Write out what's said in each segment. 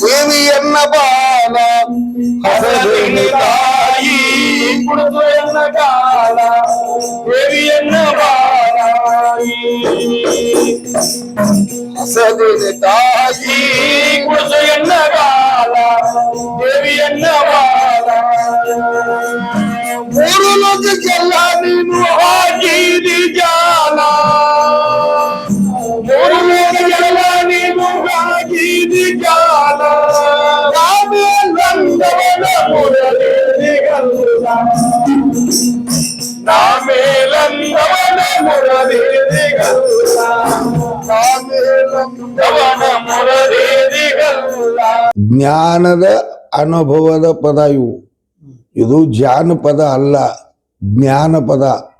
தேவி என்ன பால தாயி. கொடுத்து என்ன கால தேவி என்ன பாலாயி? தாயி. கொடுத்து என்ன கால தேவி என்ன ಜ್ಞಾನದ ಅನುಭವದ ಪದ ಇವು. ಇದು ಜಾನಪದ ಅಲ್ಲ, ಜ್ಞಾನಪದ.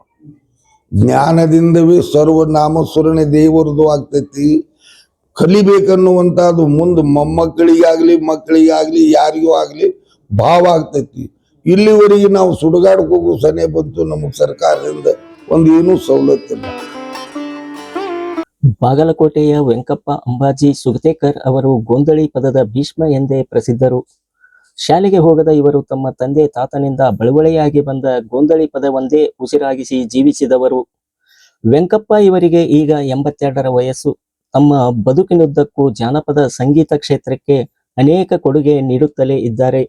ಜ್ಞಾನದಿಂದವೇ ಸರ್ವನಾಮ ಸುರಣೆ ದೇವರದು ಆಗ್ತೈತಿ. ಕಲಿಬೇಕನ್ನುವಂಥದ್ದು ಮುಂದೆ ಮೊಮ್ಮಕ್ಕಳಿಗಾಗ್ಲಿ, ಮಕ್ಕಳಿಗಾಗ್ಲಿ, ಯಾರಿಗೂ ಆಗ್ಲಿ ಭಾವ ಆಗ್ತೈತಿ. ಇಲ್ಲಿವರೆಗೆ ನಾವು ಸುಡುಗಾಡಕ್ಕೆ ಹೋಗೋ ಸನೆ ಬಂತು ನಮಗೆ ಸರ್ಕಾರದಿಂದ ಒಂದು ಏನೂ ಸವಲತ್ತಿಲ್ಲ ಬಾಗಲಕೋಟೆಯ ವೆಂಕಪ್ಪ ಅಂಬಾಜಿ ಸುಗತೇಕರ್ ಅವರು ಗೊಂದಳಿ ಪದದ ಭೀಷ್ಮ ಎಂದೇ ಪ್ರಸಿದ್ಧರು. ಶಾಲೆಗೆ ಹೋಗದ ಇವರು ತಮ್ಮ ತಂದೆ ತಾತನಿಂದ ಬಳುವಳಿಯಾಗಿ ಬಂದ ಗೊಂದಳಿ ಪದವೊಂದೇ ಉಸಿರಾಗಿಸಿ ಜೀವಿಸಿದವರು. ವೆಂಕಪ್ಪ ಇವರಿಗೆ ಈಗ ಎಂಬತ್ತೆರಡರ ವಯಸ್ಸು. ತಮ್ಮ ಬದುಕಿನುದ್ದಕ್ಕೂ ಜಾನಪದ ಸಂಗೀತ ಕ್ಷೇತ್ರಕ್ಕೆ ಅನೇಕ ಕೊಡುಗೆ ನೀಡುತ್ತಲೇ ಇದ್ದಾರೆ.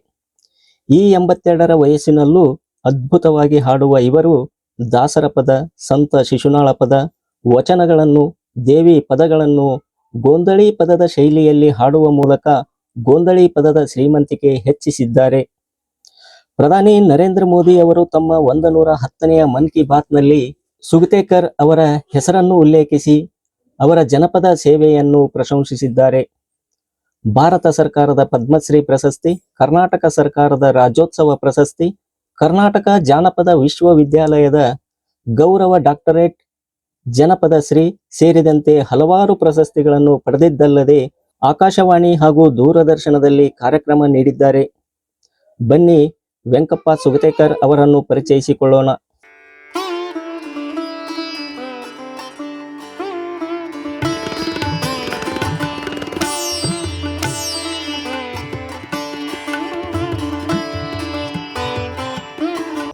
ಈ ಎಂಬತ್ತೆರಡರ ವಯಸ್ಸಿನಲ್ಲೂ ಅದ್ಭುತವಾಗಿ ಹಾಡುವ ಇವರು ದಾಸರ ಪದ ಸಂತ ಶಿಶುನಾಳ ಪದ ವಚನಗಳನ್ನು, ದೇವಿ ಪದಗಳನ್ನು ಗೋಂದಳಿ ಪದದ ಶೈಲಿಯಲ್ಲಿ ಹಾಡುವ ಮೂಲಕ ಗೋಂದಳಿ ಪದದ ಶ್ರೀಮಂತಿಕೆ ಹೆಚ್ಚಿಸಿದ್ದಾರೆ. ಪ್ರಧಾನಿ ನರೇಂದ್ರ ಮೋದಿ ಅವರು ತಮ್ಮ ಒಂದ ನೂರ ಹತ್ತನೆಯ ಮನ್ ಕಿ ಬಾತ್ನಲ್ಲಿ ಸುಗತೇಕರ್ ಅವರ ಹೆಸರನ್ನು ಉಲ್ಲೇಖಿಸಿ ಅವರ ಜನಪದ ಸೇವೆಯನ್ನು ಪ್ರಶಂಸಿಸಿದ್ದಾರೆ. ಭಾರತ ಸರ್ಕಾರದ ಪದ್ಮಶ್ರೀ ಪ್ರಶಸ್ತಿ, ಕರ್ನಾಟಕ ಸರ್ಕಾರದ ರಾಜ್ಯೋತ್ಸವ ಪ್ರಶಸ್ತಿ, ಕರ್ನಾಟಕ ಜಾನಪದ ವಿಶ್ವವಿದ್ಯಾಲಯದ ಗೌರವ ಡಾಕ್ಟರೇಟ್ ಜನಪದ ಶ್ರೀ ಸೇರಿದಂತೆ ಹಲವಾರು ಪ್ರಶಸ್ತಿಗಳನ್ನು ಪಡೆದಿದ್ದಲ್ಲದೆ ಆಕಾಶವಾಣಿ ಹಾಗೂ ದೂರದರ್ಶನದಲ್ಲಿ ಕಾರ್ಯಕ್ರಮ ನೀಡಿದ್ದಾರೆ. ಬನ್ನಿ ವೆಂಕಪ್ಪ ಸುಗತೇಕರ್ ಅವರನ್ನು ಪರಿಚಯಿಸಿಕೊಳ್ಳೋಣ.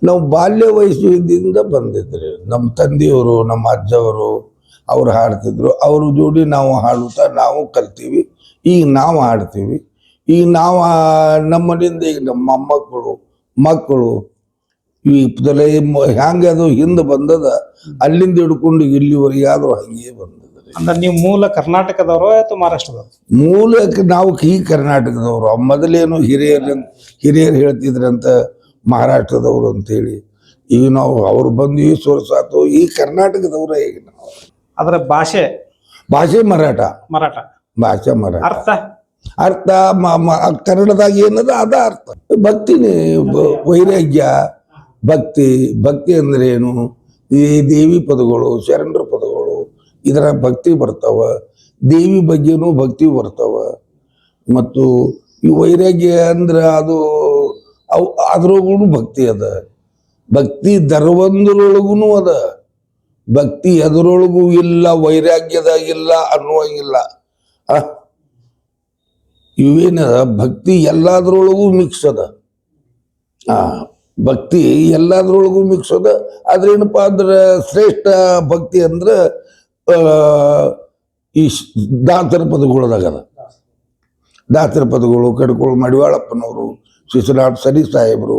ನಾವು ಬಾಲ್ಯ ವಯಸ್ಸಿನಿಂದ ಬಂದಿದ್ರಿ. ನಮ್ಮ ತಂದೆಯವರು ನಮ್ಮ ಅಜ್ಜವರು ಅವ್ರು ಹಾಡ್ತಿದ್ರು. ಅವ್ರ ಜೋಡಿ ನಾವು ಹಾಡುತ್ತಾ ನಾವು ಕಲ್ತೀವಿ. ಈಗ ನಾವು ಹಾಡ್ತೀವಿ. ಈಗ ನಾವು ನಮ್ಮನಿಂದ ನಮ್ಮ ಈಗ ನಮ್ಮ ಮೊಮ್ಮಕ್ಕಳು ಮಕ್ಕಳು ಈ ತಲೆ ಹ್ಯಾಂಗೆ ಅದು ಹಿಂದೆ ಬಂದದ ಅಲ್ಲಿಂದ ಹಿಡ್ಕೊಂಡು ಇಲ್ಲಿವರೆಗೆ ಆದ್ರೂ ಹಂಗೆ ಬಂದದ ಅಂದ್ರೆ ನೀವು ಮೂಲ ಕರ್ನಾಟಕದವರು ಅಥವಾ ಮಹಾರಾಷ್ಟ್ರದವರು? ಮೂಲಕ್ಕೆ ನಾವು ಈ ಕರ್ನಾಟಕದವರು. ಮೊದಲೇನು ಹಿರಿಯರು ಹಿರಿಯರು ಹೇಳ್ತಿದ್ರಂತ ಮಹಾರಾಷ್ಟ್ರದವರು ಅಂತೇಳಿ. ಈಗ ನಾವು ಅವ್ರು ಬಂದು ಈ ಸೋರ್ಸಾತು ಈ ಕರ್ನಾಟಕದವರೇ ಈಗ ನಾವು. ಅದರ ಭಾಷೆ? ಭಾಷೆ ಮರಾಠ. ಮರಾಠ. ಭಾಷೆ ಮರಾಠ. ಅರ್ಥ? ಅರ್ಥ ಕನ್ನಡದಾಗ ಏನದ ಅದ ಅರ್ಥ. ಭಕ್ತಿನೇ ಬ- ವೈರಾಗ್ಯ. ಭಕ್ತಿ ಭಕ್ತಿ ಅಂದ್ರೆ ಏನು? ಈ ದೇವಿ ಪದಗಳು ಶರಣರ ಪದಗಳು ಇದರ ಭಕ್ತಿ ಬರ್ತಾವ. ದೇವಿ ಬಗ್ಗೆನೂ ಭಕ್ತಿ ಬರ್ತಾವ. ಮತ್ತು ಈ ವೈರಾಗ್ಯ ಅಂದ್ರೆ ಅದು ಅವು ಅದ್ರೊಳಗೂ ಭಕ್ತಿ ಅದ. ಭಕ್ತಿ ದರ್ವಂದ್ರೊಳಗೂ ಅದ. ಭಕ್ತಿ ಅದರೊಳಗೂ ಇಲ್ಲ ವೈರಾಗ್ಯದಾಗಿಲ್ಲ ಅನ್ನುವಾಗಿಲ್ಲ ಆ? ಇವೇನದ? ಭಕ್ತಿ ಎಲ್ಲಾದ್ರೊಳಗೂ ಮಿಕ್ಸ್ ಅದ. ಆ, ಭಕ್ತಿ ಎಲ್ಲಾದ್ರೊಳಗೂ ಮಿಕ್ಸ್ ಅದ. ಆದ್ರೆ ಏನಪ್ಪಾ ಅಂದ್ರೆ ಶ್ರೇಷ್ಠ ಭಕ್ತಿ ಅಂದ್ರೆ ಈ ದಾತರ ಪದಗಳದಾಗದ ದಾತರ ಪದಗಳು ಕಡ್ಕೊಳು ಮಡಿವಾಳಪ್ಪನವರು ಶಿಶುನಾಥ್ ಸರಿ ಸಾಹೇಬರು.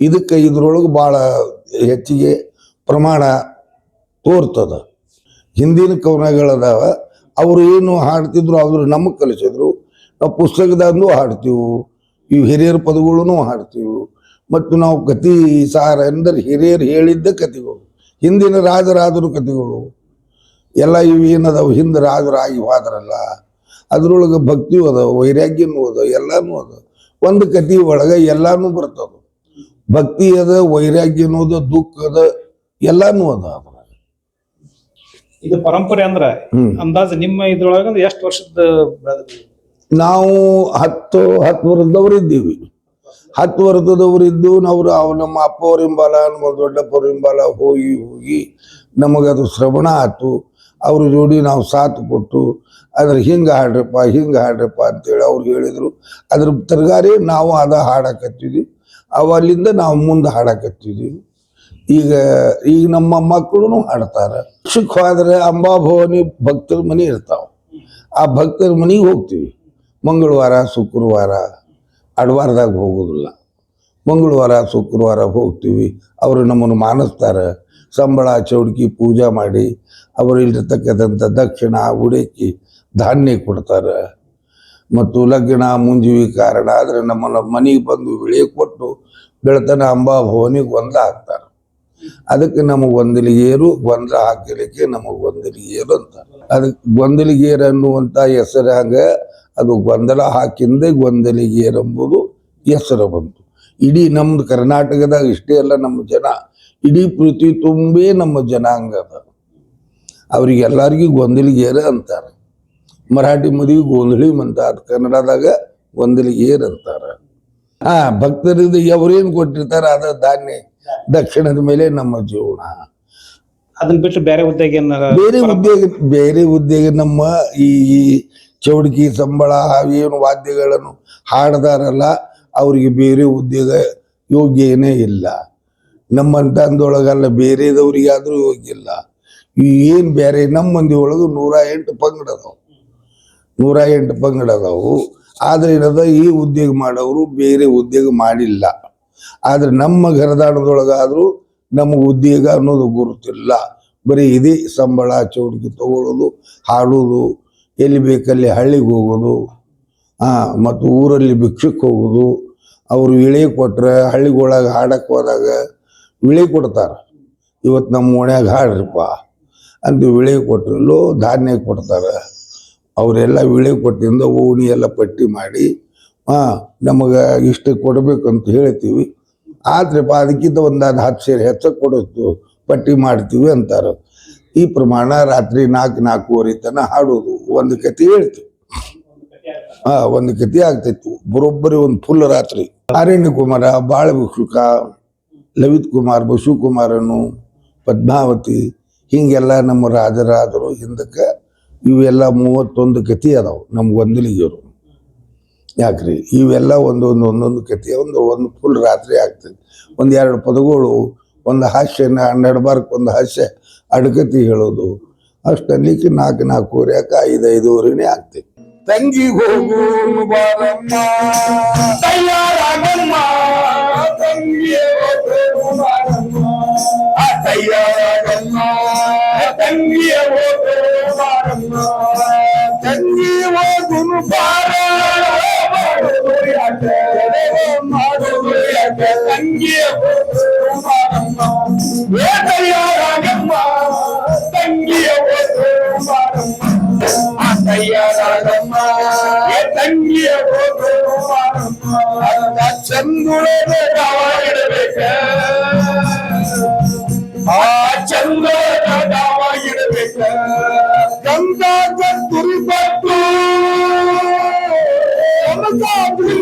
ಇದಕ್ಕೆ ಇದ್ರೊಳಗೆ ಭಾಳ ಹೆಚ್ಚಿಗೆ ಪ್ರಮಾಣ ತೋರ್ತದ. ಹಿಂದಿನ ಕವನಗಳದಾವ, ಅವರು ಏನು ಹಾಡ್ತಿದ್ರು ಅವರು ನಮಗೆ ಕಲಿಸಿದ್ರು. ನಾವು ಪುಸ್ತಕದಾಗೂ ಹಾಡ್ತೀವಿ ಇವು ಹಿರಿಯರ ಪದಗಳನ್ನು ಹಾಡ್ತೀವಿ. ಮತ್ತು ನಾವು ಕತಿ ಸಾರ ಎಂದರೆ ಹಿರಿಯರು ಹೇಳಿದ್ದ ಕತಿಗಳು ಹಿಂದಿನ ರಾಜರಾದರು ಕತಿಗಳು ಎಲ್ಲ ಇವು ಏನದಾವು, ಹಿಂದೆ ರಾಜರಾಗಿ ಹೋದ್ರಲ್ಲ, ಅದ್ರೊಳಗೆ ಭಕ್ತಿಯೂ ಅದ ವೈರಾಗ್ಯನೂ ಅದ ಎಲ್ಲನೂ ಅದ ಒಂದು ಕತಿ ಒಳಗೆ ಎಲ್ಲಾನು ಬರ್ತದ ಭಕ್ತಿ ಅದ ವೈರಾಗ್ಯ ಅನ್ನೋದು ದುಃಖ ಅದ ಎಲ್ಲಾನು ಅದ ಅದ್ರಾಗ. ಇದು ಪರಂಪರೆ ಅಂದ್ರ ಹ್ಮ್ ಅಂದಾಜು ನಿಮ್ಮ ಇದ್ರೊಳಗ ಎಷ್ಟು ವರ್ಷದ ಬೆಳೆದ್ರಿ? ನಾವು ಹತ್ತು ಹತ್ತು ವರ್ಷದವ್ರು ಇದ್ದೀವಿ ಹತ್ತು ವರ್ಷದವ್ರು ಇದ್ದು ನಾವು ಅವ್ ನಮ್ಮ ಅಪ್ಪವ್ರ ಹಿಂಬಾಲ ನಮ್ಮ ದೊಡ್ಡಪ್ಪವ್ರ ಹಿಂಬಾಲ ಹೋಗಿ ಹೋಗಿ ನಮಗದು ಶ್ರವಣ ಆತು ಅವ್ರ ಜೋಡಿ ನಾವು ಸಾಥ್ ಕೊಟ್ಟು ಅದ್ರ ಹಿಂಗೆ ಹಾಡ್ರಪ್ಪ ಹಿಂಗೆ ಹಾಡ್ರಪ್ಪ ಅಂತೇಳಿ ಅವ್ರು ಹೇಳಿದರು. ಅದ್ರ ತರಗಾರಿ ನಾವು ಅದ ಹಾಡಕತ್ತಿದ್ವಿ. ಅವಲ್ಲಿಂದ ನಾವು ಮುಂದೆ ಹಾಡಕತ್ತಿದ್ವಿ. ಈಗ ಈಗ ನಮ್ಮ ಮಕ್ಕಳು ಹಾಡ್ತಾರೆ. ಶಿಕ್ ಹೋದ್ರೆ ಅಂಬಾಭವನಿ ಭಕ್ತರ ಮನೆ ಇರ್ತಾವ. ಆ ಭಕ್ತರ ಮನೆಗೆ ಹೋಗ್ತೀವಿ. ಮಂಗಳವಾರ, ಶುಕ್ರವಾರ ಅಡವಾರದಾಗ ಹೋಗೋದಿಲ್ಲ. ಮಂಗಳವಾರ, ಶುಕ್ರವಾರ ಹೋಗ್ತೀವಿ. ಅವರು ನಮ್ಮನ್ನು ಮಾನಿಸ್ತಾರೆ. ಸಂಬಳ ಚೌಡ್ಕಿ ಪೂಜೆ ಮಾಡಿ ಅವರಲ್ಲಿರ್ತಕ್ಕಂಥ ದಕ್ಷಿಣ ಉಡಕಿ ಧಾನ್ಯ ಕೊಡ್ತಾರೆ. ಮತ್ತು ಲಗ್ನ ಮುಂಜುವಿ ಕಾರಣ ಆದರೆ ನಮ್ಮನ್ನು ಮನೆಗೆ ಬಂದು ವಿಳೆ ಕೊಟ್ಟು ಬೆಳತನ ಅಂಬಾ ಭವನಿಗೆ ಒಂದ ಹಾಕ್ತಾರೆ. ಅದಕ್ಕೆ ನಮಗೆ ಗೊಂದಲಿಗೇರು ಗೊಂದಲ ಹಾಕಲಿಕ್ಕೆ ನಮಗೆ ಗೊಂದಲಿಗೇರು ಅಂತ ಅದಕ್ಕೆ ಗೊಂದಲಿಗೇರು ಅನ್ನುವಂಥ ಹೆಸರು ಹಂಗೆ, ಅದು ಗೊಂದಲ ಹಾಕಿಂದೆ ಗೊಂದಲಿಗೇರು ಎಂಬುದು ಹೆಸರು ಬಂತು. ಇಡೀ ನಮ್ದು ಕರ್ನಾಟಕದಾಗ ಇಷ್ಟೇ ಅಲ್ಲ ನಮ್ಮ ಜನ. ಇಡೀ ಪೃಥ್ವಿ ತುಂಬೇ ನಮ್ಮ ಜನಾಂಗ ಅದ. ಅವ್ರಿಗೆ ಎಲ್ಲರಿಗೂ ಗೊಂದಲಿಗೇರ ಅಂತಾರೆ. ಮರಾಠಿ ಮದುವೆ ಗೊಂದಲಿ ಅಂತಾರೆ ಕನ್ನಡದಾಗ ಗೊಂದಲಿಗೇರ್ ಅಂತಾರೆ. ಹಾ ಭಕ್ತರಿಂದ ಅವ್ರೇನು ಕೊಟ್ಟಿರ್ತಾರೆ ಅದ ಧಾನ್ಯ ದಕ್ಷಿಣದ ಮೇಲೆ ನಮ್ಮ ಜೀವನ. ಅದನ್ನ ಬಿಟ್ಟು ಬೇರೆ ಉದ್ಯೋಗ ಬೇರೆ ಉದ್ಯೋಗ ಬೇರೆ ಉದ್ಯೋಗ ನಮ್ಮ ಈ ಈ ಚೌಡಿಕಿ ಸಂಬಳ ಏನು ವಾದ್ಯಗಳನ್ನು ಹಾಡ್ದಾರಲ್ಲ ಅವರಿಗೆ ಬೇರೆ ಉದ್ಯೋಗ ಯೋಗ್ಯನೇ ಇಲ್ಲ. ನಮ್ಮಂತ ಅಂದೊಳಗಲ್ಲ ಬೇರೆದವ್ರಿಗಾದ್ರೂ ಹೋಗಿಲ್ಲ. ಏನು ಬೇರೆ ನಮ್ಮ ಮಂದಿ ಒಳಗೆ ನೂರ ಎಂಟು ಪಂಗಡ ಅದಾವು. ನೂರ ಎಂಟು ಪಂಗಡ ಅದಾವು. ಆದ್ರೆ ಏನದ, ಈ ಉದ್ಯೋಗ ಮಾಡೋರು ಬೇರೆ ಉದ್ಯೋಗ ಮಾಡಿಲ್ಲ. ಆದ್ರೆ ನಮ್ಮ ಗರದಾಣದೊಳಗಾದರೂ ನಮಗೆ ಉದ್ಯೋಗ ಅನ್ನೋದು ಗುರುತಿಲ್ಲ. ಬರೀ ಇದೇ ಸಂಬಳ ಚೌಡಿಗೆ ತಗೊಳ್ಳೋದು ಹಾಡೋದು, ಎಲ್ಲಿ ಬೇಕಲ್ಲಿ ಹಳ್ಳಿಗೆ ಹೋಗೋದು ಹಾಂ ಮತ್ತು ಊರಲ್ಲಿ ಭಿಕ್ಷಕ್ಕೆ ಹೋಗೋದು. ಅವರು ಇಳೆ ಕೊಟ್ರೆ ಹಳ್ಳಿಗೊಳಗೆ ಹಾಡಕ್ಕೆ ಹೋದಾಗ ವಿಳೆ ಕೊಡ್ತಾರೆ. ಇವತ್ತು ನಮ್ಮ ಓಣ್ಯಾಗ ಹಾಡ್ರಿಪ್ಪ. ಅಂತ ವಿಳೆ ಕೊಟ್ಟರಲ್ಲೂ ಧಾನ್ಯ ಕೊಡ್ತಾರೆ. ಅವರೆಲ್ಲ ವಿಳೆ ಕೊಟ್ಟಿಂದ ಓಣಿ ಎಲ್ಲ ಪಟ್ಟಿ ಮಾಡಿ, ಹಾಂ, ನಮಗೆ ಇಷ್ಟು ಕೊಡಬೇಕಂತ ಹೇಳ್ತೀವಿ. ಆದ್ರಪ್ಪ, ಅದಕ್ಕಿಂತ ಒಂದು ಹತ್ತು ಸೇರಿ ಹೆಚ್ಚಕ್ಕೆ ಕೊಡುತ್ತು ಪಟ್ಟಿ ಮಾಡ್ತೀವಿ ಅಂತಾರೆ. ಈ ಪ್ರಮಾಣ ರಾತ್ರಿ ನಾಲ್ಕು ನಾಲ್ಕೂವರೆ ತನಕ ಹಾಡೋದು ಒಂದು ಕತೆ ಹೇಳ್ತೀವಿ. ಹಾ, ಒಂದು ಕತೆ ಆಗ್ತಿತ್ತು ಬರೋಬ್ಬರಿ ಒಂದು ಫುಲ್ ರಾತ್ರಿ. ಅರಣ್ಯ ಕುಮಾರ ಬಾಳ ಭಿಕ್ಷುಕ ಲಲಿತ್ ಕುಮಾರ್, ಬಸು ಕುಮಾರನು, ಪದ್ಮಾವತಿ, ಹಿಂಗೆಲ್ಲ ನಮ್ಮ ರಾಜರಾದರು, ಹಿಂದಕ್ಕೆ ಇವೆಲ್ಲ ಮೂವತ್ತೊಂದು ಕತೆ ಅದಾವೆ, ನಮ್ಗೆ ಗೊಂದಲಿಗೆಯವರು ಯಾಕ್ರಿ? ಇವೆಲ್ಲ ಒಂದೊಂದು ಒಂದೊಂದು ಕತೆ ಒಂದು ಒಂದು ಫುಲ್ ರಾತ್ರಿ ಆಗ್ತದೆ. ಒಂದು ಎರಡು ಪದಗಳು, ಒಂದು ಹಾಸ್ಯ ನಡಬಾರ್ಕ್ ಒಂದು ಹಾಸ್ಯ, ಅಡಕತಿ ಹೇಳೋದು. ಅಷ್ಟಲ್ಲಿಕ್ಕೆ ನಾಲ್ಕು ನಾಲ್ಕೂವರೆ ಯಾಕೆ? ಐದು ಐದೂವರೆನೇ ಆಗ್ತೈತಿ ತಂಗಿ ಹೋಗು ಬಾರಮ್ಮ ತಂಗಿ ಹೋಗುನು ಬಾರ ಮಾಡೋದು ಯಾಕೆ ಮಾಡೋದು ಯಾಕೆ ತಂಗಿಯೇ ಹೋಗು ಬಾರಮ್ಮ ಏ ತಯ್ಯಾರಾಗಮ್ಮ ತಂಗಿಯೇ ಹೋಗು ಬಾರಮ್ಮ ತಯ್ಯಾರಾಗಮ್ಮ ಏ ತಂಗಿಯ ಅಕ್ಕ ಚಂದುಳದ ಗಾವಾಗಿಡಬೇಕ ಆ ಚಂದುಳದ ಗಾವಾಗಿಡಬೇಕ ಗಂಗಾದ ತುರಿಬಟ್ಟು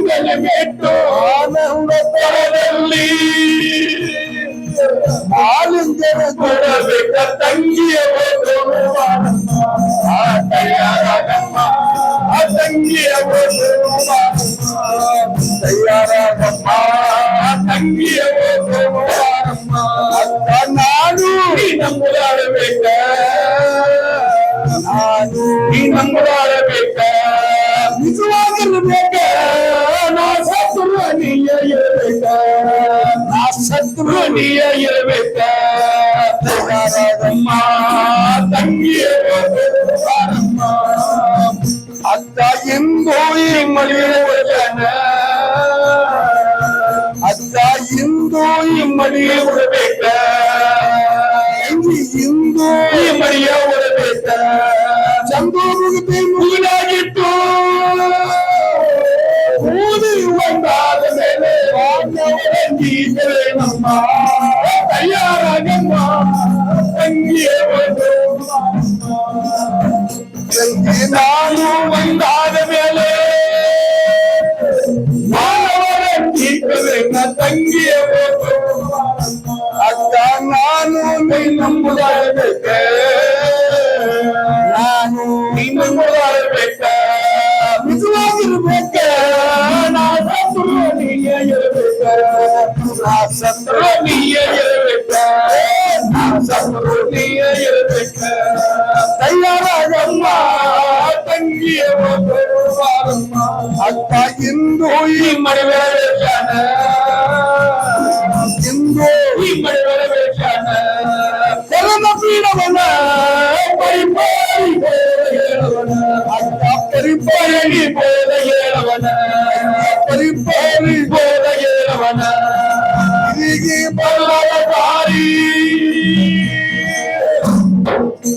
ಬೆಲೆ ಮೆಟ್ಟು ಆನಂದ ತರದಲ್ಲಿ ಆಲಿಂಗನ ಕೊಡಬೇಕ ತಂಗಿಯ ಆ ನಾನು ಈ ನಂಬುದಾಡಬೇಕ ನಾನು ಈ ನಂಬುದಾಡಬೇಕ ನಿಜವಾಗಿರ್ಬೇಕ ನಾ ಸತ್ರು ನೀಯ ಇರಬೇಕ ನಾ ಸತ್ರು ನೀಯ ಇರಬೇಕ ತಯಾರಾಗಮ್ಮ ತಂಗಿಯ ಈ ಮಡಿಯುವುದನ ಅಕ್ಕ ಇಂದು ಈ ಮಡಿಯುವುದಬೇಕ கொடுக்க நானும் இன்னும் பெற்ற விசுவாசில் பெற்ற நான் நீயே எழுப்ப இந்து மனிதர்களுக்கான ಹೇಳವನ ಅಕ್ಕ ಪರಿಪಾರಿ ಬೋಧ ಹೇಳವನ ಪರಿಪಾರಿ ಬೋಧ ಹೇಳವನ ಹೀಗೆ ಬಲ್ಲದ ದಾರಿ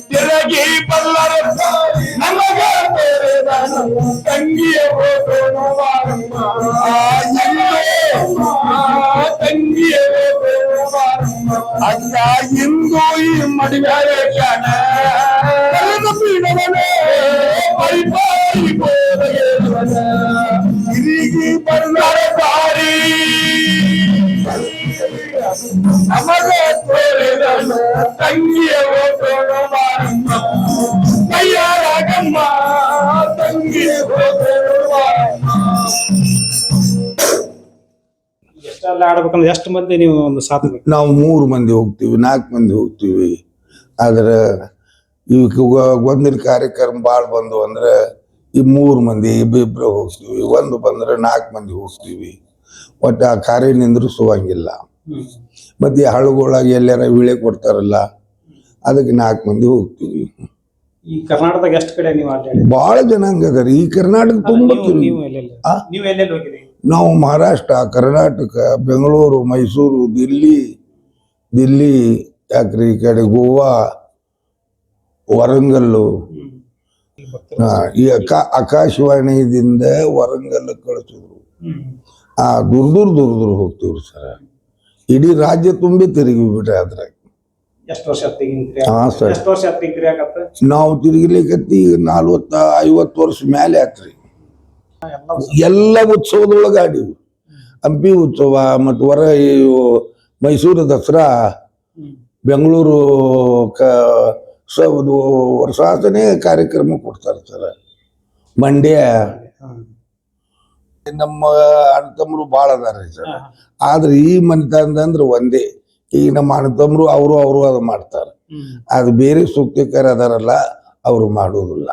ತಿರುಗಿ ಬಲ್ಲರ ದಾರಿ ನಮಗ ತೆರೆದ ನಮ್ಮ ತಂಗಿಯ ಹೋಗೋಣ ಬಾರಮ್ಮ. ಆ ಎಷ್ಟೆಲ್ಲ ಆಡ್ಬೇಕಂದ್ರೆ ಎಷ್ಟು ಮಂದಿ ನೀವು ಒಂದು ಸಾಧನೆ? ನಾವು ಮೂರು ಮಂದಿ ಹೋಗ್ತೀವಿ ನಾಲ್ಕು ಮಂದಿ ಹೋಗ್ತೀವಿ. ಆದ್ರೆ ಇವಕ್ಕೆ ಒಂದಿನ ಕಾರ್ಯಕ್ರಮ ಭಾಳ ಬಂದು ಅಂದ್ರೆ ಈ ಮೂರು ಮಂದಿ ಇಬ್ಬಿಬ್ರು ಹೋಗ್ತೀವಿ ಒಂದು ಬಂದ್ರೆ ನಾಲ್ಕು ಮಂದಿ ಹೋಗ್ತೀವಿ ಒಟ್ಟು ಆ ಕಾರ್ಯ ನಿಂದ್ರಿಸುವಂಗಿಲ್ಲ. ಮತ್ತೆ ಈ ಹಳ್ಳಿಗೊಳಗೆ ಎಲ್ಲಾರ ವಿಳೆ ಕೊಡ್ತಾರಲ್ಲ ಅದಕ್ಕೆ ನಾಲ್ಕು ಮಂದಿ ಹೋಗ್ತೀವಿ. ಈ ಕರ್ನಾಟಕದಾಗ ಎಷ್ಟು ಕಡೆ ನೀವು ಭಾಳ ಜನಾಂಗ ಅದಾರ. ಈ ಕರ್ನಾಟಕ ತುಂಬ ನಾವು ಮಹಾರಾಷ್ಟ್ರ ಕರ್ನಾಟಕ ಬೆಂಗಳೂರು ಮೈಸೂರು ದಿಲ್ಲಿ ದಿಲ್ಲಿ ಯಾಕ್ರಿ ಈ ಕಡೆ ಗೋವಾ ವರಂಗಲ್ಲು. ಈ ಅಕಾ ಆಕಾಶವಾಣಿದಿಂದ ವರಂಗಲ್ ಕಳಿಸಿದ್ರು. ಆ ದೂರ ದೂರ ದೂರ ದೂರ ಹೋಗ್ತೀವ್ರಿ ಸರ್. ಇಡೀ ರಾಜ್ಯ ತುಂಬಿ ತಿರುಗಿ ಬಿಟ್ರೆ ಅದ್ರಾಗ. ಹಾ ಸರ್. ನಾವು ತಿರುಗಿಲಿಕತ್ತಿ ಈಗ ನಲ್ವತ್ತ ಐವತ್ತು ವರ್ಷ ಮೇಲೆ ಆತ್ರಿ. ಎಲ್ಲ ಉತ್ಸವದೊಳಗೆ ಆಡಿವಿ ಹಂಪಿ ಉತ್ಸವ ಮತ್ತು ಹೊರ ಮೈಸೂರು ದಸರಾ ಬೆಂಗಳೂರು ಕ ಸ ವರ್ಷಾಸನೆ ಕಾರ್ಯಕ್ರಮ ಕೊಡ್ತಾ ಇರ್ತಾರೆ. ಮಂಡ್ಯ. ನಮ್ಮ ಅಣ್ಣತಮ್ಮರು ಭಾಳ ಅದಾರ ಸರ್. ಆದ್ರೆ ಈ ಮನೆತನದಂದ್ರೆ ಒಂದೇ. ಈಗ ನಮ್ಮ ಅಣ್ಣತಮ್ಮರು ಅವರು ಅವರು ಅದು ಮಾಡ್ತಾರೆ. ಅದು ಬೇರೆ ಸೂಕ್ತಿಕರ ಅದಾರಲ್ಲ ಅವರು ಮಾಡೋದಿಲ್ಲ.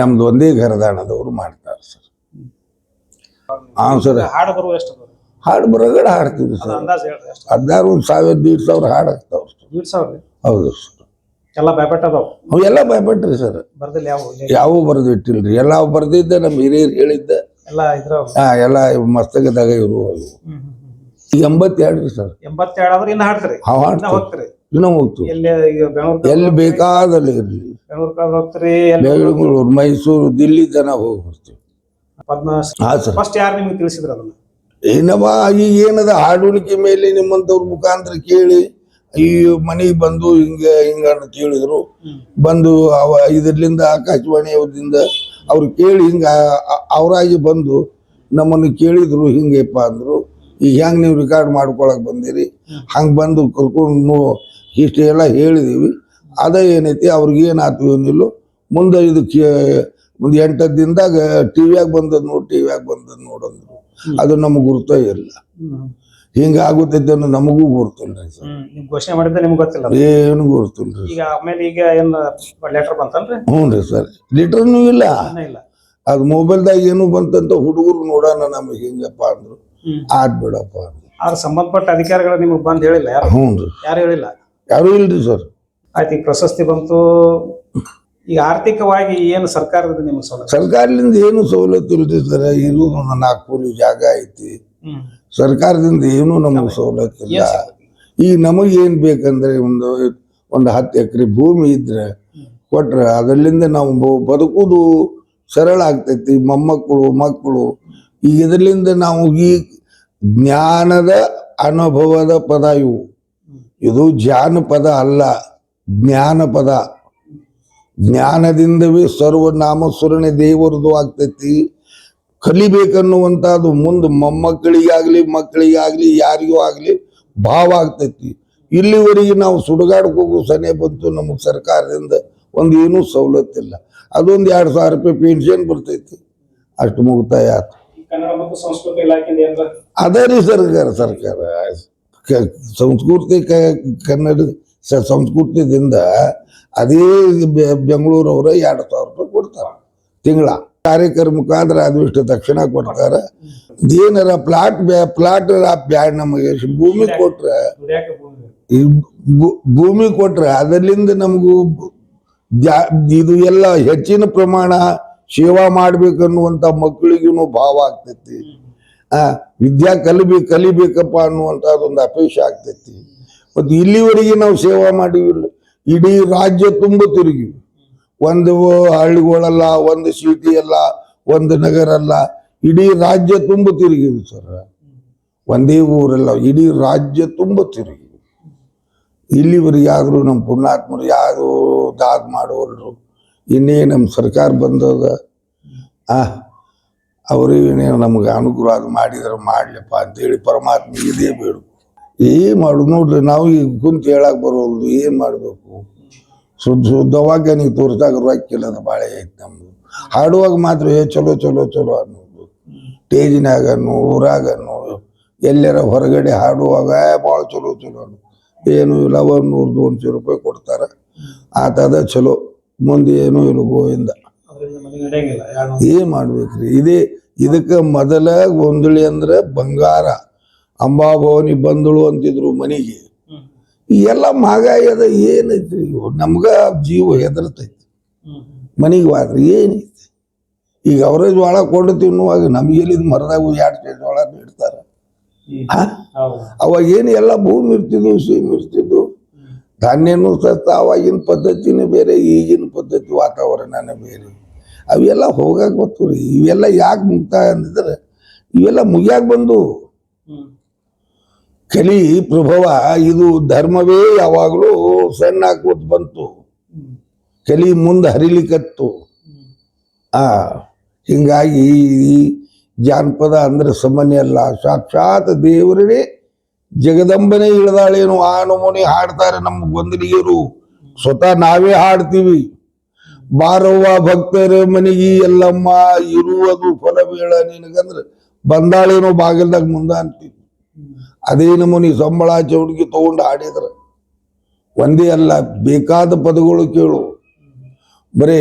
ನಮ್ದು ಒಂದೇ ಘರದಾಣದವರು ಮಾಡ್ತಾರೆ ಸರ್. ಹಾಂ ಸರ್. ಹಾಡು ಬರುವ ಎಷ್ಟು ಹಾಡು ಬರಗಡೆ ಹಾಡ್ತೀವಿ ಸರ್. ಹದಿನಾರು ಒಂದು ಸಾವಿರ ದೀಡ್ ಸಾವಿರ ಹಾಡು ಹಾಕ್ತಾವ್ರಿ ಸಾವಿರ? ಹೌದು. ಎಲ್ಲಾ ಅವು ಎಲ್ಲ ಭಯಪಟ್ರಿ ಸರ್. ಯಾವ? ಯಾವ ಬರೆದು ಇಟ್ಟಿಲ್ರಿ ಎಲ್ಲ ಬರ್ದಿದ್ದ ನಮ್ಮ ಹಿರಿಯರು ಹೇಳಿದ್ದೆ. ಹಾ ಎಲ್ಲ ಮಸ್ತಕದಾಗ ಇರುವ ಎಂಬತ್ತೆರಡು ರೀ ಸರ್. ಎಂಬತ್ತೆರಡು ಆದ್ರೆ ಇನ್ನ ಹಾಡ್ತೀರಿ? ಅವ್ ಇನ್ನೂ ಹೋಗ್ತೀವಿ. ಎಲ್ಲಿ ಬೇಕಾದಲ್ಲಿ ಇರಲಿ. ಬೆಂಗಳೂರು ಮೈಸೂರು ದಿಲ್ಲಿ ಜನ ಹೋಗಿ ಬರ್ತೀವಿ. ಹಾ ಸರ್. ಫಸ್ಟ್ ಯಾರು ನಿಮ್ಗೆ ತಿಳಿಸಿದ್ರ ಅದನ್ನ? ಏನವ ಈಗ ಏನದ ಹಾಡುಣಿಕೆ ಮೇಲೆ ನಿಮ್ಮಂತವ್ರ ಮುಖಾಂತರ ಕೇಳಿ, ಈ ಮನೆಗೆ ಬಂದು ಹಿಂಗ ಹಿಂಗ ಅಂತ ಕೇಳಿದ್ರು. ಬಂದು ಅವ ಇದರಿಂದ ಆಕಾಶವಾಣಿ ಅವ್ರದಿಂದ ಅವ್ರು ಕೇಳಿ ಹಿಂಗ ಅವರಾಗಿ ಬಂದು ನಮ್ಮನ್ನು ಕೇಳಿದ್ರು, ಹಿಂಗೆಪ್ಪ ಅಂದ್ರು. ಈಗ ಹೆಂಗ್ ನೀವು ರೆಕಾರ್ಡ್ ಮಾಡ್ಕೊಳಕ್ ಬಂದಿರಿ? ಹಂಗೆ ಬಂದು ಕರ್ಕೊಂಡು ಇಷ್ಟು ಎಲ್ಲ ಹೇಳಿದೀವಿ. ಅದ ಏನೈತಿ, ಅವ್ರಿಗೆ ಏನಾಯ್ತು ಏನಿಲ್ಲ, ಮುಂದೆ ಇದಕ್ಕೆ ಒಂದು ಎಂಟತ್ತು ದಿನದಾಗ ಟಿ ವಿಯಾಗ ಬಂದದ್ ನೋಡಿ, ಟಿ ವಿಯಾಗ ಬಂದದ್ ನೋಡಂದ್ರು ಅದು ನಮ್ಗೆ ಗುರುತೇ ಇಲ್ಲ. ಹಿಂಗ ಆಗುತ್ತೈತೆ ಅನ್ನೋ ನಮಗೂ ಗುರುತಿಲ್ಲ ಸರ್. ಘೋಷಣೆ ಮಾಡಿದ್ರೆ ನಿಮ್ಗೆ ಗೊತ್ತಿಲ್ಲ. ಏನು ಗುರುತಿಲ್ಲ ಈಗ ಆಮೇಲೆ ಈಗ ಏನು ಲೆಟರ್ ಬಂತಲ್ರಿ ಹ್ಞೂ ರೀ ಸರ್. ಲೆಟರ್ನೂ ಇಲ್ಲ. ಇಲ್ಲ. ಅದು ಮೊಬೈಲ್ದಾಗ ಏನು ಬಂತಂತ ಹುಡುಗರು ನೋಡೋಣ ನಮಗೆ ಹಿಂಗಪ್ಪ ಅಂದ್ರು. ಹ್ಮ್. ಆದ್ ಬಿಡಪ್ಪ ಅಂದ್ರು. ಆದ್ರೆ ಸಂಬಂಧಪಟ್ಟ ಅಧಿಕಾರಿಗಳು ನಿಮಗೆ ಬಂದ್ ಹೇಳಿಲ್ಲ ಯಾರು? ಹ್ಞೂ ರೀ. ಯಾರು ಹೇಳಿಲ್ಲ? ಯಾರೂ ಇಲ್ರಿ ಸರ್. ಆಯ್ತು ಈಗ ಪ್ರಶಸ್ತಿ ಬಂತು. ಈಗ ಆರ್ಥಿಕವಾಗಿ ಏನು ಸರ್ಕಾರದಿಂದ ನಿಮ್ಗೆ ಸೌಲಭ್ಯ ಸರ್ಕಾರದಿಂದ ಏನು ಸವಲತ್ತು ಇಲ್ಲದೆ ಸರ್ ಇದು ಒಂದು ನಾಲ್ಕು ಕೂಲಿ ಜಾಗ ಐತಿ. ಸರ್ಕಾರದಿಂದ ಏನೂ ನಮಗೆ ಸವಲತ್ತು ಇಲ್ಲ? ಈಗ ನಮಗೆ ಏನು ಬೇಕಂದ್ರೆ ಒಂದು ಒಂದು ಹತ್ತು ಎಕರೆ ಭೂಮಿ ಇದ್ರೆ ಕೊಟ್ರೆ ಅದರಿಂದ ನಾವು ಬದುಕುದು ಸರಳ ಆಗ್ತೈತಿ. ಮೊಮ್ಮಕ್ಕಳು ಮಕ್ಕಳು. ಈಗ ಇದರಿಂದ ನಾವು ಈ ಜ್ಞಾನದ ಅನುಭವದ ಪದ ಇವು. ಇದು ಜಾನಪದ ಅಲ್ಲ ಜ್ಞಾನಪದ. ಜ್ಞಾನದಿಂದವೇ ಸರ್ವನಾಮ ಸುರಣೆ ದೇವರದು ಆಗ್ತೈತಿ. ಕಲಿಬೇಕನ್ನುವಂಥದ್ದು ಮುಂದೆ ಮೊಮ್ಮಕ್ಕಳಿಗಾಗ್ಲಿ ಮಕ್ಕಳಿಗಾಗಲಿ ಯಾರಿಗೂ ಆಗಲಿ ಭಾವ ಆಗ್ತೈತಿ. ಇಲ್ಲಿವರೆಗೆ ನಾವು ಸುಡುಗಾಡಕ್ಕೆ ಹೋಗೋ ಸನೆ ಬಂತು ನಮಗೆ ಸರ್ಕಾರದಿಂದ ಒಂದು ಏನೂ ಸವಲತ್ತಿಲ್ಲ ಅದೊಂದು ಎರಡು ಸಾವಿರ ರೂಪಾಯಿ ಪೆನ್ಷನ್ ಬರ್ತೈತಿ. ಅಷ್ಟು ಮುಕ್ತಾಯ ಆಯ್ತು ಅದೇ ರೀ ಸರ್ಕಾರ ಸರ್ಕಾರ. ಸಂಸ್ಕೃತಿ ಕನ್ನಡ ಸಂಸ್ಕೃತಿದಿಂದ ಅದೇ ಬೆಂಗಳೂರವ್ರ ಎರಡು ಸಾವಿರ ರೂಪಾಯಿ ಕೊಡ್ತಾರೆ ತಿಂಗಳ. ಕಾರ್ಯಕ್ರಮ ಮುಖಾಂತರ ಅದು ಇಷ್ಟು ತಕ್ಷಣ ಕೊಡ್ತಾರೆ. ಏನಾರ ಪ್ಲಾಟ್ ಪ್ಲಾಟ್ ಬ್ಯಾಡ್ ನಮಗೆ. ಭೂಮಿ ಕೊಟ್ರೆ ಭೂಮಿ. ಕೊಟ್ರೆ ಅದರಿಂದ ನಮಗೂ ಇದು ಎಲ್ಲ ಹೆಚ್ಚಿನ ಪ್ರಮಾಣ ಸೇವಾ ಮಾಡ್ಬೇಕನ್ನುವಂಥ ಮಕ್ಕಳಿಗೂ ಭಾವ ಆಗ್ತೈತಿ. ಆ ವಿದ್ಯಾ ಕಲಿಬೇಕು ಕಲಿಬೇಕಪ್ಪ ಅನ್ನುವಂಥದ್ದೊಂದು ಅಪೇಕ್ಷೆ ಆಗ್ತೈತಿ. ಮತ್ತು ಇಲ್ಲಿವರೆಗೆ ನಾವು ಸೇವಾ ಮಾಡಿವಿಲ್ಲ ಇಡೀ ರಾಜ್ಯ ತುಂಬ ತಿರುಗಿ. ಒಂದು ಹಳ್ಳಿಗಳಲ್ಲ, ಒಂದು ಸಿಟಿ ಅಲ್ಲ ಒಂದು ನಗರ ಅಲ್ಲ ಇಡೀ ರಾಜ್ಯ ತುಂಬ ತಿರುಗಿವಿ ಸರ್. ಒಂದೇ ಊರಲ್ಲ, ಇಡೀ ರಾಜ್ಯ ತುಂಬ ತಿರುಗಿ ಇಲ್ಲಿವರೆಗೆ ಯಾರು ನಮ್ಮ ಪುಣ್ಯಾತ್ಮರು ಯಾರು ದಾಗ್ ಮಾಡೋರು, ಇನ್ನೇ ನಮ್ಮ ಸರ್ಕಾರ ಬಂದದ. ಆ, ಅವರು ಏನೇನು ನಮ್ಗೆ ಅನುಗ್ರಹ ಮಾಡಿದ್ರೆ ಮಾಡ್ಲಪ್ಪ ಅಂತೇಳಿ ಪರಮಾತ್ಮ ಇದೇ ಬೇಡು ಏನ್ ಮಾಡುದು ನೋಡ್ರಿ, ನಾವು ಈಗ ಕುಂತ ಹೇಳಕ್ ಬರೋದು ಏನ್ ಮಾಡ್ಬೇಕು? ಶುದ್ಧ ಶುದ್ಧವಾಗಿ ನೀವು ತೋರಿಸಾಗ ರೊಕ್ಕಿಲ್ಲ ಅದು ಭಾಳ ಐತೆ ನಮ್ದು. ಹಾಡುವಾಗ ಮಾತ್ರ, ಏ, ಚಲೋ ಚಲೋ ಚಲೋ ಅನ್ನೋದು. ಟೇಜಿನಾಗನು ಊರಾಗನು ಎಲ್ಲರ ಹೊರಗಡೆ ಹಾಡುವಾಗ ಭಾಳ ಚಲೋ ಚಲೋ ಅನ್ನೋದು ಏನು ಇಲ್ಲ ಒಂದು ನೂರ್ದು ಒಂದು ಸಾವಿರ ರೂಪಾಯಿ ಕೊಡ್ತಾರೆ. ಆತದ ಚಲೋ, ಮುಂದೆ ಏನೂ ಇಲ್ಲ ಗೋವಿಂದ. ಏನ್ ಮಾಡ್ಬೇಕ್ರಿ? ಇದೇ, ಇದಕ್ಕೆ ಮೊದಲ ಗೊಂದಳಿ ಅಂದ್ರೆ ಬಂಗಾರ. ಅಂಬಾಭವನಿ ಬಂದಳು ಅಂತಿದ್ರು ಮನೆಗೆ. ಎಲ್ಲ ಮಾಗಾಯದ ಏನೈತಿ? ನಮ್ಗ ಜೀವ ಹೆದರ್ತೈತಿ. ಮನೆಗೆ ಹೋದ್ರೆ ಏನೈತಿ? ಈಗ ಅವರೇ ಜೋಳ ಕೊಂಡು ತಿನ್ನುವಾಗ ನಮ್ಗೆ ಎಲ್ಲಿದ್ ಮರದಾಗ ಎರಡು ಜೋಳ ನೀಡ್ತಾರ? ಅವಾಗ ಏನು ಎಲ್ಲ ಭೂಮಿ ಇರ್ತಿದ್ವು ಸೀಮ್ ಇರ್ತಿದ್ವು. ಧಾನ್ಯನೂ ಸತ್ತ ಅವಾಗಿನ ಪದ್ಧತಿನೇ ಬೇರೆ, ಈಗಿನ ಪದ್ಧತಿ ವಾತಾವರಣನೇ ಬೇರೆ. ಅವೆಲ್ಲ ಹೋಗಕ್ಕೆ ಬರ್ತವ್ರಿ ಇವೆಲ್ಲ ಯಾಕೆ ಮುಗ್ತಾ ಅಂದಿದ್ರೆ, ಇವೆಲ್ಲ ಮುಗಿಯಾಕ ಬಂದು ಕಲಿ ಪ್ರಭವ, ಇದು ಧರ್ಮವೇ ಯಾವಾಗಲೂ ಸಣ್ಣ ಹಾಕೋತ್ ಬಂತು. ಕಲಿ ಮುಂದೆ ಹರಿಲಿಕ್ಕತ್ತು ಆ, ಹಿಂಗಾಗಿ ಈ ಜಾನಪದ ಅಂದ್ರೆ ಸಾಮಾನ್ಯ ಅಲ್ಲ, ಸಾಕ್ಷಾತ್ ದೇವರೇ ಜಗದಂಬನೆ ಇಳಿದಾಳೇನು ಆ ನಮೂನಿ ಹಾಡ್ತಾರೆ ನಮ್ಮ ಗೊಂದಲಿಗರು. ಸ್ವತಃ ನಾವೇ ಹಾಡ್ತೀವಿ. ಬಾರವ್ವ ಭಕ್ತರ ಮನೆಗೆ ಎಲ್ಲಮ್ಮ, ಇರುವುದು ಫಲಬೇಳ ನಿನಗಂದ್ರೆ ಬಂದಾಳೇನೋ ಬಾಗಿಲ್ದಾಗ ಮುಂದೆ ಅಂತೀವಿ. ಅದೇ ನಮೂನಿ ಸಂಬಳ ಚೌಡಿಗೆ ತಗೊಂಡು ಆಡಿದ್ರ. ಒಂದೇ ಅಲ್ಲ, ಬೇಕಾದ ಪದಗಳು ಕೇಳು. ಬರೇ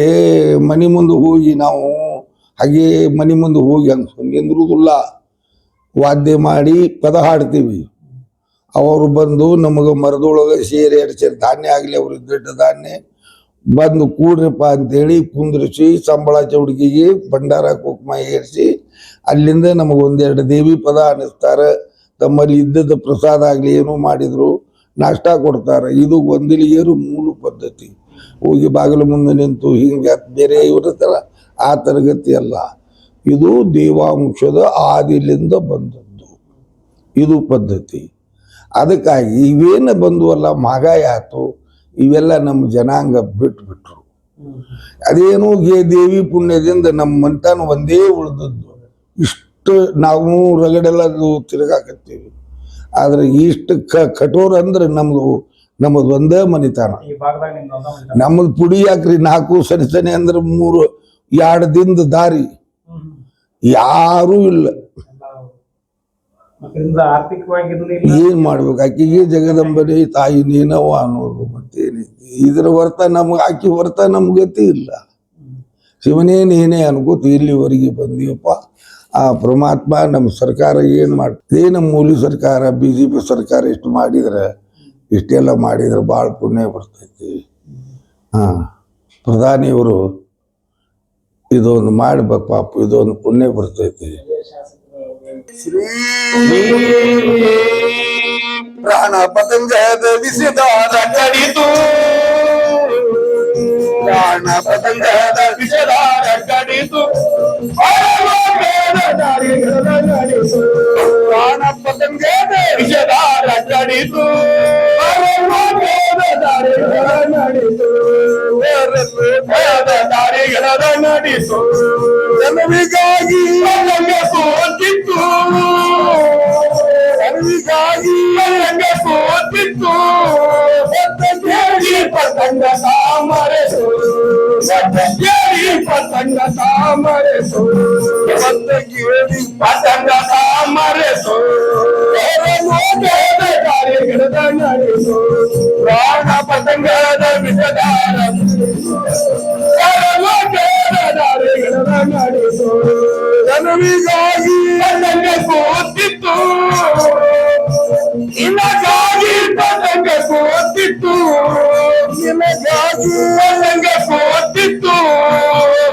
ಮನೆ ಮುಂದೆ ಹೋಗಿ ನಾವು ಹಾಗೆ ಮನೆ ಮುಂದೆ ಹೋಗಿ ಹಂಗೆ ಎಂದಿರುವುದಿಲ್ಲ ವಾದ್ಯ ಮಾಡಿ ಪದ ಹಾಡ್ತೀವಿ. ಅವರು ಬಂದು ನಮಗೆ ಮರದೊಳಗೆ ಸೇರಿ ಎರಡು ಸೇರಿ ಧಾನ್ಯ ಆಗಲಿ ಅವ್ರಿಗೆ ದೊಡ್ಡ ಧಾನ್ಯ. ಬಂದು ಕೂಡ್ರಿಪ್ಪ ಅಂತೇಳಿ ಕುಂದ್ರಿಸಿ ಸಂಬಳ ಚೌಡಿಗೆಗೆ ಭಂಡಾರ, ಕುಕ್ಮ ಏರಿಸಿ, ಅಲ್ಲಿಂದ ನಮಗೊಂದೆರಡು ದೇವಿ ಪದ ಅನ್ನಿಸ್ತಾರೆ. ತಮ್ಮಲ್ಲಿ ಇದ್ದದ್ದು ಪ್ರಸಾದ ಆಗಲಿ ಏನೋ ಮಾಡಿದ್ರು ನಾಷ್ಟ ಕೊಡ್ತಾರೆ. ಇದು ಗೊಂದಲಿಗೇರು ಮೂಲ ಪದ್ಧತಿ. ಹೋಗಿ ಬಾಗಿಲು ಮುಂದೆ ನಿಂತು ಹಿಂಗೆ ಬೇರೆ ಇರುತ್ತಲ್ಲ, ಆ ತರಗತಿ ಅಲ್ಲ. ಇದು ದೇವಾಂಶದ ಆದಿಲಿಂದ ಬಂದದ್ದು. ಇದು ಪದ್ಧತಿ. ಅದಕ್ಕಾಗಿ ಇವೇನು ಬಂದುವಲ್ಲ ಮಗ ಆಯ್ತು ಇವೆಲ್ಲ ನಮ್ಮ ಜನಾಂಗ ಬಿಟ್ಬಿಟ್ರು. ಅದೇನು ಗೇ ದೇವಿ ಪುಣ್ಯದಿಂದ ನಮ್ಮ ಮಂತಾನ ಒಂದೇ ಉಳಿದದ್ದು. ಇಷ್ಟು ನಾವು ರಗಡೆಲ್ಲ ತಿರುಗಾಕತ್ತೀವಿ. ಆದ್ರೆ ಇಷ್ಟು ಕ ಕಠೋರ ಅಂದ್ರೆ ನಮ್ದು ನಮ್ಮದು ಒಂದೇ ಮನಿತಾನ. ನಮ್ಮದು ಪುಡಿ ಯಾಕ್ರಿ ನಾಲ್ಕು ಸರಿ ಸನಿ ಅಂದ್ರೆ ಮೂರು ಎರಡು ದಿನದ ದಾರಿ. ಯಾರೂ ಇಲ್ಲ. ಏನ್ ಮಾಡ್ಬೇಕು? ಆಕಿಗೆ ಜಗದಂಬರಿ ತಾಯಿ ನೀನವ ಅನ್ನೋದು ಮತ್ತೇನೈತಿ ಇದ್ರ ಹೊರ್ತ ನಮ್ಗೆ ಆಕಿ ಹೊರ್ತ ನಮ್ಗತಿ ಗತಿ ಇಲ್ಲ. ಶಿವನೇ ನೀನೇ ಅನ್ಕೋತ ಇಲ್ಲಿವರೆಗೆ ಬಂದೀವಪ್ಪ ಆ ಪರಮಾತ್ಮ ನಮ್ಮ ಸರ್ಕಾರ ಏನು ಮಾಡ್ತದೆ ನಮ್ಮ ಮೂಲಿ ಸರ್ಕಾರ, ಬಿ ಜೆ ಪಿ ಸರ್ಕಾರ ಇಷ್ಟು ಮಾಡಿದ್ರೆ, ಇಷ್ಟೆಲ್ಲ ಮಾಡಿದ್ರೆ ಭಾಳ ಪುಣ್ಯ ಬರ್ತೈತಿ. ಹಾಂ ಪ್ರಧಾನಿಯವರು ಇದೊಂದು ಮಾಡ್ಬೇಕು ಪಾಪ, ಇದೊಂದು ಪುಣ್ಯ ಬರ್ತೈತಿ. ಪ್ರಾಣ ಪತಂಗದ ವಿಷದಾದ ಪ್ರಾಣ ವಿಷದಾದ ಕಡಿತು ಪ್ರಾಣ ಪತಂಗದ ವಿಷದಾದ ಕಡಿತು ದಾರಿಗಳ ನಡೆಸು ಜನವಿಗಾಗಿ ಸೋತಿತ್ತು ಜನವಿಗಾಗಿ ಸೋತಿತ್ತು ಪತಂಗ ಸಾಮರಸು ಕೇಳಿ ಪತಂಗ ತಾಮರೆತು ಜನವಿಗಾಗಿ ಪತಂಗ ಕೂತಿತ್ತು ನಿಮಗಾಗಿ ಪತಂಗ ಕೂತಿತ್ತು ನಿಮಗಾಗಿ ಪತಂಗ ಕೂತಿತ್ತು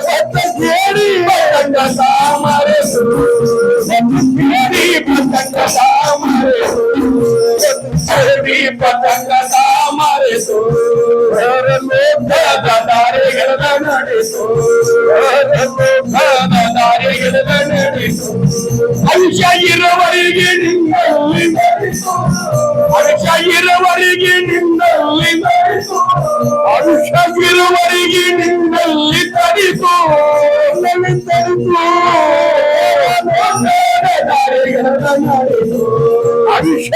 ಸತ್ತ ಕೇಳಿ ಪತಂಗ ಸಾಮರೆಸು ಕೇಳಿ ಪತಂಗ ಸಾಮರೆಸು ಕೇಳಿ ಪತಂಗ ಸಾಮರೆಸು ನಡೆಸು ನಡೆಸು ಮನುಷ್ಯ ಇರುವವರೆಗೆ ನಿನ್ನಲ್ಲಿ ನಡೆಸು ಮನುಷ್ಯ ಇರುವವರೆಗೆ ನಿನ್ನಲ್ಲಿ ನಡೆಸು ಮನುಷ್ಯ ಇರುವವರೆಗೆ ನಿನ್ನಲ್ಲಿ ತಡಿಸು ನಿನ್ನಲ್ಲಿ ತಡಿಸು ದಾರಿಗಳ ನಡೆಸು ಮನುಷ್ಯ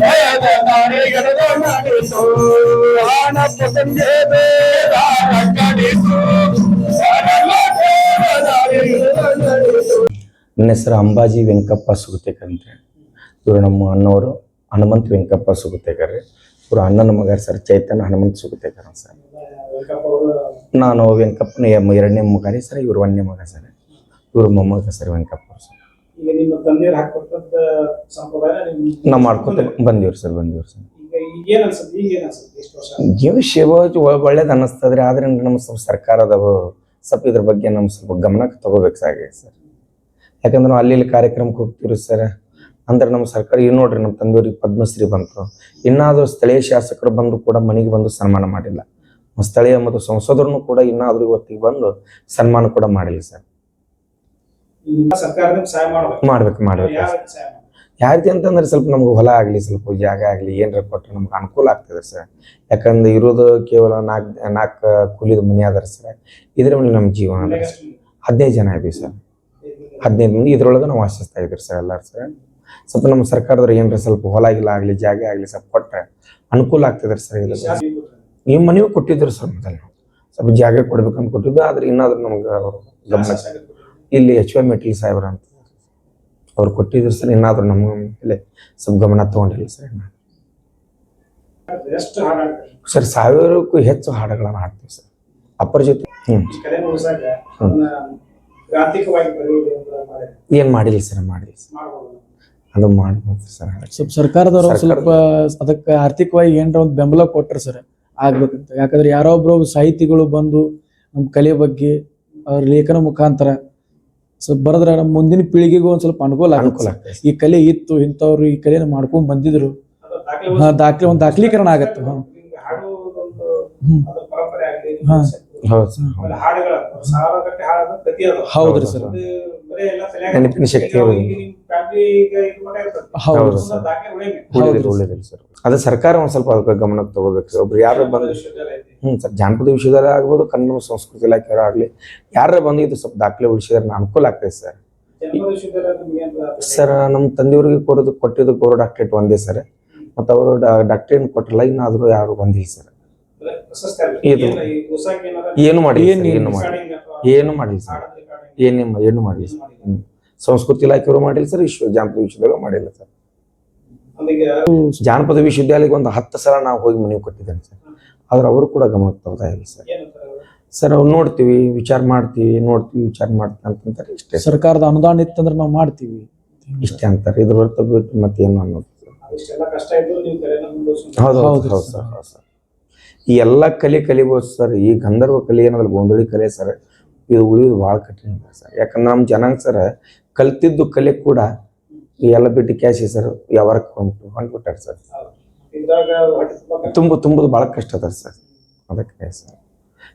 ಭಯದ ನನ್ನ ಹೆಸರು ಅಂಬಾಜಿ ವೆಂಕಪ್ಪ ಸುಗತೇಕರ್ ಅಂತೇಳಿ ಇವರು ನಮ್ಮ ಅಣ್ಣವರು ಹನುಮಂತ ವೆಂಕಪ್ಪ ಸುಗತೇಕರ್. ಇವರು ಅಣ್ಣನ ಮಗ ಸರ್ ಚೈತನ್ಯ ಹನುಮಂತ ಸುಗತೇಕರ್ ಸರ್. ನಾನು ವೆಂಕಪ್ಪನ ಎರಡನೇ ಮಗ ರೀ ಸರ್ ಇವ್ರು ಒಂದನೇ ಮಗ ಸರ್. ಇವ್ರ ಮೊಮ್ಮಗ ಸರ್ ವೆಂಕಪ್ಪ ಸರ್. ನಾವು ಮಾಡ್ಕೊತ ಬಂದಿವ್ರಿ ಸರ್ ಬಂದಿವ್ರಿ ಸರ್. ಏನ್ ಏನ್ ಜೀವ ಶಿವ ಒಳ್ಳೇದು ಅನ್ನಿಸ್ತದ್ರಿ ಆದ್ರೆ ನಮ್ಮ ಸ್ವಲ್ಪ ಸರ್ಕಾರದ ಸ್ವಲ್ಪ ಇದ್ರ ಬಗ್ಗೆ ನಮ್ಮ ಸ್ವಲ್ಪ ಗಮನಕ್ಕೆ ತಗೋಬೇಕು ಸರ್. ಯಾಕಂದ್ರೆ ನಾವು ಅಲ್ಲಿ ಇಲ್ಲಿ ಕಾರ್ಯಕ್ರಮಕ್ಕೆ ಹೋಗ್ತೀವಿ ಸರ್. ಅಂದ್ರೆ ನಮ್ಮ ಸರ್ಕಾರ ಈಗ ನೋಡ್ರಿ ನಮ್ಮ ತಂದೆಯವ್ರಿಗೆ ಪದ್ಮಶ್ರೀ ಬಂತು. ಇನ್ನಾದರೂ ಸ್ಥಳೀಯ ಶಾಸಕರು ಬಂದು ಕೂಡ ಮನೆಗೆ ಬಂದು ಸನ್ಮಾನ ಮಾಡಿಲ್ಲ. ಸ್ಥಳೀಯ ಮತ್ತು ಸಂಸದರು ಕೂಡ ಇನ್ನಾದ್ರೂ ಇವತ್ತಿಗೆ ಬಂದು ಸನ್ಮಾನ ಕೂಡ ಮಾಡಿಲ್ಲ ಸರ್. ಮಾಡ್ಬೇಕು. ಮಾಡ್ಬೇಕು ಯಾವ ರೀತಿ ಅಂತಂದ್ರೆ ಸ್ವಲ್ಪ ನಮ್ಗೆ ಹೊಲ ಆಗಲಿ ಸ್ವಲ್ಪ ಜಾಗ ಆಗಲಿ ಏನರ ಕೊಟ್ಟರೆ ನಮ್ಗೆ ಅನುಕೂಲ ಆಗ್ತದೆ ಸರ್. ಯಾಕಂದ್ರೆ ಇರೋದು ಕೇವಲ ನಾಲ್ಕು ನಾಲ್ಕು ಕೂಲಿದ ಮನೆ ಅದಾರ ಸರ್. ಇದ್ರ ಮೇಲೆ ನಮ್ಮ ಜೀವನ ಅದ. ಹದಿನೈದು ಜನ ಇದೀವಿ ಸರ್. ಹದಿನೈದು ಮಂದಿ ಇದ್ರೊಳಗೆ ನಾವು ವಾಸಿಸ್ತಾ ಇದ್ದೀವಿ ಸರ್ ಎಲ್ಲರೂ ಸರ್. ಸ್ವಲ್ಪ ನಮ್ಮ ಸರ್ಕಾರದವ್ರು ಏನರ ಸ್ವಲ್ಪ ಹೊಲ ಗಿಲ ಆಗಲಿ ಜಾಗ ಆಗಲಿ ಸ್ವಲ್ಪ ಕೊಟ್ಟರೆ ಅನುಕೂಲ ಆಗ್ತದೆ ಸರ್ ಇದು ಈ ಮನೆಯೂ ಕೊಟ್ಟಿದ್ರು ಸರ್ ಮೊದಲು ಸ್ವಲ್ಪ ಜಾಗ ಕೊಡ್ಬೇಕಂತ ಕೊಟ್ಟಿದ್ದು ಆದ್ರೆ ಇನ್ನಾದ್ರೂ ನಮ್ಗೆ ಅವರು ಗಮನ ಇಲ್ಲಿ ಎಚ್ ವೈ ಮೆಟ್ಲಿ ಸಾಹೇಬ್ರ ಅಂತ ಅವ್ರು ಕೊಟ್ಟಿದ್ರು ಸರ್ ಇನ್ನಾದ್ರೂ ನಮ್ಮ ಮೇಲೆ ಸ್ವಲ್ಪ ಗಮನ ತಗೊಂಡಿಲ್ಲ ಸರ್ ಸರ್ ಸಾವಿರಕ್ಕೂ ಹೆಚ್ಚು ಹಾಡುಗಳನ್ನು ಹಾಡ್ತೀವಿ ಸರ್. ಅಪ್ಪರ ಜೊತೆ. ಏನ್ ಮಾಡಿಲ್ಲ ಸರ್ ಮಾಡಿಲ್ಲ ಅದು ಮಾಡ್ಬೋದು ಸರ್ ಸ್ವಲ್ಪ ಸರ್ಕಾರದವರು ಸರ್ಕಾರದ- ಸ್ವಲ್ಪ ಅದಕ್ಕೆ ಆರ್ಥಿಕವಾಗಿ ಏನಾರ ಒಂದು ಬೆಂಬಲ ಕೊಟ್ರು ಸರ್. ಆಗ್ಬೇಕಂತ. ಯಾಕಂದ್ರೆ ಯಾರೋ ಒಬ್ರು ಸಾಹಿತಿಗಳು ಬಂದು ನಮ್ಮ ಕಲೆ ಬಗ್ಗೆ ಅವ್ರ ಲೇಖನ ಮುಖಾಂತರ ಸ್ವಲ್ಪ ಬರೆದ್ರೆ ನಮ್ಮ ಮುಂದಿನ ಪೀಳಿಗೆಗೂ ಒಂದ್ ಸ್ವಲ್ಪ ಅನುಕೂಲ ಅನುಕೂಲ ಆಗುತ್ತೆ ಈ ಕಲೆ ಇತ್ತು ಇಂಥವ್ರು ಈ ಕಲೆನ ಮಾಡ್ಕೊಂಡ್ ಬಂದಿದ್ರು. ದಾಖಲೆ ಹಾ, ದಾಖಲೆ ಒಂದು ದಾಖಲೀಕರಣ ಆಗತ್ತೆ. ಹಾ. ಹೌದ್ರಿ ಸರ್. ಅದು ನೆನಪಿನ ಶಕ್ತಿ ಹೌದು ಸರ್. ಅದು ಸರ್ಕಾರ ಒಂದ್ ಸ್ವಲ್ಪ ಅದಕ್ಕೆ ಗಮನಕ್ಕೆ ತಗೋಬೇಕು ಸರ್. ಒಬ್ರು ಯಾರು ಬಂದು ಹ್ಮ್ ಸರ್ ಜಾನಪದ ವಿಶ್ವವಿದ್ಯಾಲಯ ಆಗ್ಬೋದು ಕನ್ನಡ ಸಂಸ್ಕೃತಿ ಇಲಾಖೆ ಆಗ್ಲಿ. ಯಾರು ಬಂದು ಇದು ಸ್ವಲ್ಪ ದಾಖಲೆ ಉಳಿಸಿದ್ರೆ ಅನುಕೂಲ ಆಗ್ತದೆ ಸರ್. ಸರ್ ನಮ್ಮ ತಂದೆಯವ್ರಿಗೆ ಕೊಡೋದು ಕೊಟ್ಟಿದ್ದು ಗೌರವ ಡಾಕ್ಟ್ರೇಟ್ ಒಂದೇ ಸರ್. ಮತ್ತು ಅವರು ಡಾಕ್ಟರೇಟ್ ಕೊಟ್ಟಿಲ್ಲ ಇನ್ನಾದರೂ ಯಾರು ಬಂದಿಲ್ಲ ಸರ್. ಇದು. ಏನ್ ಮಾಡಿ ಏನು ಮಾಡಿ ಏನು ಮಾಡಿಲ್ಲ. ಸರ್. ಏನೇ ಏನು ಮಾಡಿಲ್ಲ ಸರ್. ಸಂಸ್ಕೃತಿ ಇಲಾಖೆಯವರು ಮಾಡಿಲ್ಲ ಸರ್ ವಿಶ್ವ ಜಾನಪದ ವಿಶ್ವವಿದ್ಯಾಲಯ ಮಾಡಿಲ್ಲ ಸರ್. ಜಾನಪದ ವಿಶ್ವವಿದ್ಯಾಲಯಕ್ಕೆ ಒಂದು ಹತ್ತು ಸಲ ನಾವು ಹೋಗಿ ಮನವಿ ಕೊಟ್ಟಿದ್ದೇನೆ ಸರ್. ಆದ್ರೆ ಅವರು ಕೂಡ ಗಮನಕ್ಕೆ ತಗೋತಾ ಇಲ್ಲ ಸರ್. ಸರ್ ಅವ್ರು ನೋಡ್ತೀವಿ ವಿಚಾರ ಮಾಡ್ತೀವಿ ನೋಡ್ತೀವಿ ವಿಚಾರ ಮಾಡ್ತೀವಿ ಅಂತಂತಾರೆ ಇಷ್ಟೇ ಸರ್ಕಾರದ ಅನುದಾನ ಇತ್ತಂದ್ರೆ ನಾವು ಮಾಡ್ತೀವಿ. ಇಷ್ಟೇ ಅಂತಾರೆ. ಇದ್ರ ಹೊರತು ಬಿಟ್ಟು ಮತ್ತೇನು ಅನ್ನೋದು ಹೌದು ಹೌದು ಹೌದು ಸರ್ ಹೌದು ಸರ್. ಈ ಎಲ್ಲ ಕಲೆ ಕಲಿಬೋದು ಸರ್. ಈ ಗಂಧರ್ವ ಕಲೆ ಏನಾದ್ರೆ ಗೋಂಧಳಿ ಕಲೆ ಸರ್ ಇದು ಉಳಿಯೋದು ಭಾಳ ಕಠಿಣ ಸರ್ ಯಾಕಂದ್ರೆ ನಮ್ಮ ಜನಾಂಗ ಸರ್ ಕಲ್ತಿದ್ದು ಕಲೆ ಕೂಡ ಎಲ್ಲ ಬಿಟ್ಟು ಕ್ಯಾಶ್ ಸರ್ ಯಾವಾರಕ್ಕೆ ಹೊಂಟು, ಹೊಂಟ್ಬಿಟ್ಟಾರೆ ಸರ್. ತುಂಬ, ತುಂಬುದು ಭಾಳ ಕಷ್ಟ ಅದ ಸರ್. ಅದಕ್ಕೆ ಸರ್.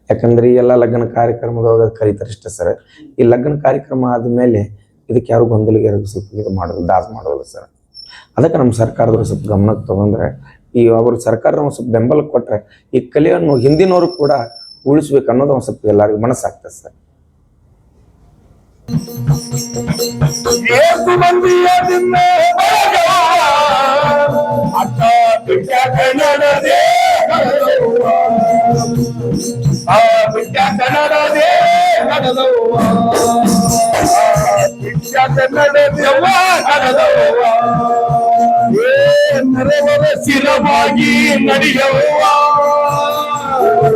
ಯಾಕಂದ್ರೆ ಎಲ್ಲ ಲಗ್ನ ಕಾರ್ಯಕ್ರಮದೊಳಗೆ ಕರೀತಾರೆ ಇಷ್ಟ ಸರ್. ಈ ಲಗ್ನ ಕಾರ್ಯಕ್ರಮ ಆದಮೇಲೆ ಇದಕ್ಕೆ ಯಾರು ಗೊಂದಲಿಗೆ ಸ್ವಲ್ಪ ಇದು ಮಾಡೋದು ದಾಸ್ ಮಾಡೋದಿಲ್ಲ ಸರ್. ಅದಕ್ಕೆ ನಮ್ಮ ಸರ್ಕಾರದವ್ರು ಸ್ವಲ್ಪ ಗಮನಕ್ಕೆ ತಗೊಂಡ್ರೆ, ಈ ಅವರು ಸರ್ಕಾರ ಒಂದು ಸ್ವಲ್ಪ ಬೆಂಬಲ ಕೊಟ್ಟರೆ ಈ ಕಲೆಯನ್ನು ಹಿಂದಿನವರು ಕೂಡ ಉಳಿಸ್ಬೇಕು ಅನ್ನೋದು ಒಂದು ಸ್ವಲ್ಪ ಎಲ್ಲರಿಗೂ ಮನಸ್ಸಾಗ್ತದೆ ಸರ್ ಏಸು ಮಂದಿಯ ನಿನ್ನ ಬಳಗವ, ಅಕ್ಕ ಬಿಟ್ಟ ಕನ್ನಡದೇ ನಡೆದವ್ವ. ಆ ಬಿಟ್ಟ ಕನ್ನಡದೇ ನಡೆದವ್ವ. ಆ ಬಿಟ್ಟ ಕನ್ನಡದವ್ವ ನಡೆದವ್ವ. ಏ ನೆರವರ ಶಿರವಾಗಿ ನಡೆಯವ್ವ ಶಾಂತಿಯನ್ನು